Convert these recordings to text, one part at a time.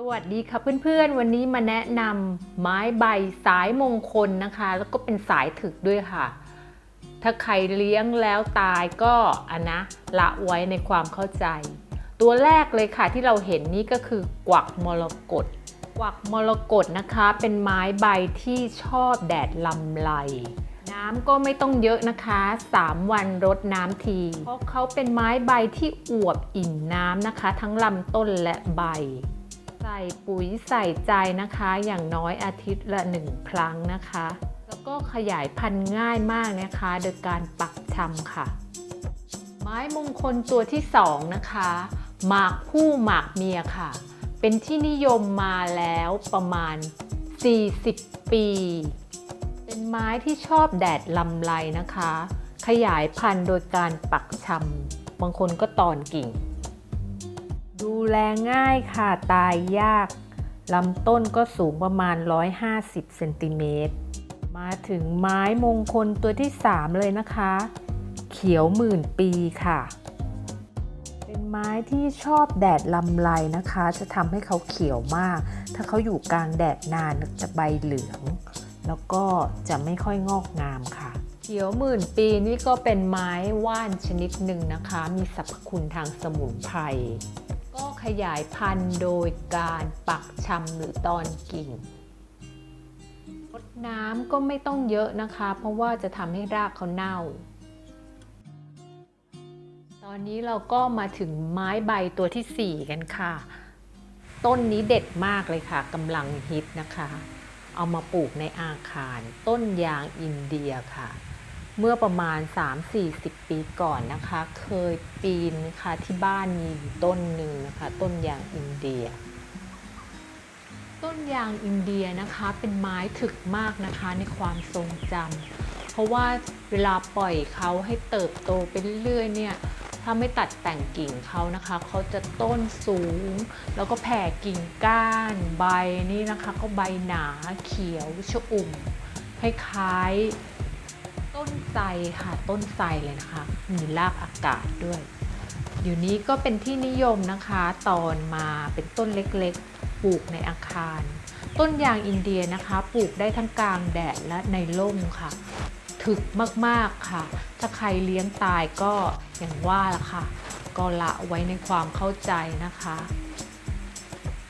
สวัสดีค่ะเพื่อนๆ วันนี้มาแนะนำไม้ใบสายมงคลนะคะ แล้วก็เป็นสายถึกด้วยค่ะ ถ้าใครเลี้ยงแล้วตายก็อันนะละไว้ในความเข้าใจ ตัวแรกเลยค่ะที่เราเห็นนี่ก็คือกวักมรกตกวักมรกตนะคะ เป็นไม้ใบที่ชอบแดดลำไรน้ำก็ไม่ต้องเยอะนะคะ 3 วันรดน้ำที เพราะเขาเป็นไม้ใบที่อวบอิ่มน้ำนะคะ ทั้งลำต้นและใบ ใส่ปุ๋ยใส่ใจนะคะ อย่างน้อยอาทิตย์ละหนึ่งครั้งนะคะ แล้วก็ขยายพันธุ์ง่ายมากนะคะ โดยการปักชำค่ะ ไม้มงคลตัวที่สองนะคะหมากผู้หมากเมียค่ะ เป็นที่นิยมมาแล้วประมาณ 40 ปี เป็นไม้ที่ชอบแดดลำไรนะคะ ขยายพันธุ์โดยการปักชำบางคนก็ตอนกิ่ง ดูแลง่ายค่ะตายยากลำต้นก็สูงประมาณ 150เซนติเมตรมาถึงไม้มงคลตัวที่ 3 เลยนะคะ เขียวหมื่นปีค่ะ เป็นไม้ที่ชอบแดดลำไรนะคะ จะทำให้เขาเขียวมาก ถ้าเขาอยู่กลางแดดนานจะใบเหลือง แล้วก็จะไม่ค่อยงอกงามค่ะเขียวหมื่นปีนี่ก็เป็นไม้ว่านชนิดหนึ่งนะคะ มีสรรพคุณทางสมุนไพร ขยายพันธุ์โดยการปักชำหรือตอนกิ่งรดน้ำก็ไม่ต้องเยอะนะคะ เพราะว่าจะทำให้รากเขาเน่า ตอนนี้เราก็มาถึงไม้ใบตัวที่ 4 กันค่ะ ต้นนี้เด็ดมากเลยค่ะกำลังฮิตนะคะ เอามาปลูกในอาคาร ต้นยางอินเดียค่ะ เมื่อประมาณ 3-40 ปีก่อนนะคะ เคยปีนนะคะที่บ้านมีอยู่ต้นหนึ่งนะคะ ต้นยางอินเดีย ต้นยางอินเดียนะคะเป็นไม้ถึกมากนะคะในความทรงจำเพราะว่าเวลาปล่อยเขาให้เติบโตไปเรื่อยๆเนี่ยถ้าไม่ตัดแต่งกิ่งเขานะคะเขาจะต้นสูง แล้วก็แผ่กิ่งก้านใบนี่นะคะ ก็ใบหนาเขียวชอุ่มคล้ายๆ ต้นไทรค่ะต้นไทรเลยนะคะ มีรากอากาศด้วยเดี๋ยวนี้ก็เป็นที่นิยมนะคะ ตอนมาเป็นต้นเล็กๆ ปลูกในอาคาร ต้นยางอินเดียนะคะ ปลูกได้ทั้งกลางแดดและในร่มค่ะ ถึกมากๆค่ะ ถ้าใครเลี้ยงตายก็อย่างว่าละค่ะ ก็ละไว้ในความเข้าใจนะคะ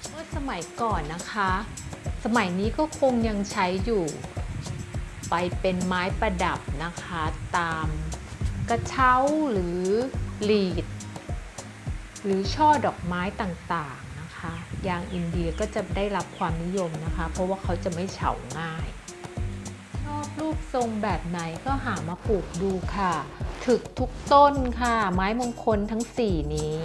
เมื่อสมัยก่อนนะคะ สมัยนี้ก็คงยังใช้อยู่ ไปเป็นไม้ประดับนะคะตามกระเช้าหรือหลีด หรือช่อดอกไม้ต่างๆนะคะยางอินเดียก็จะได้รับความนิยมนะคะ เพราะว่าเขาจะไม่เฉาง่ายชอบรูปทรงแบบไหนก็หามาปลูกดูค่ะ ถึกทุกต้นค่ะ ไม้มงคลทั้ง 4 นี้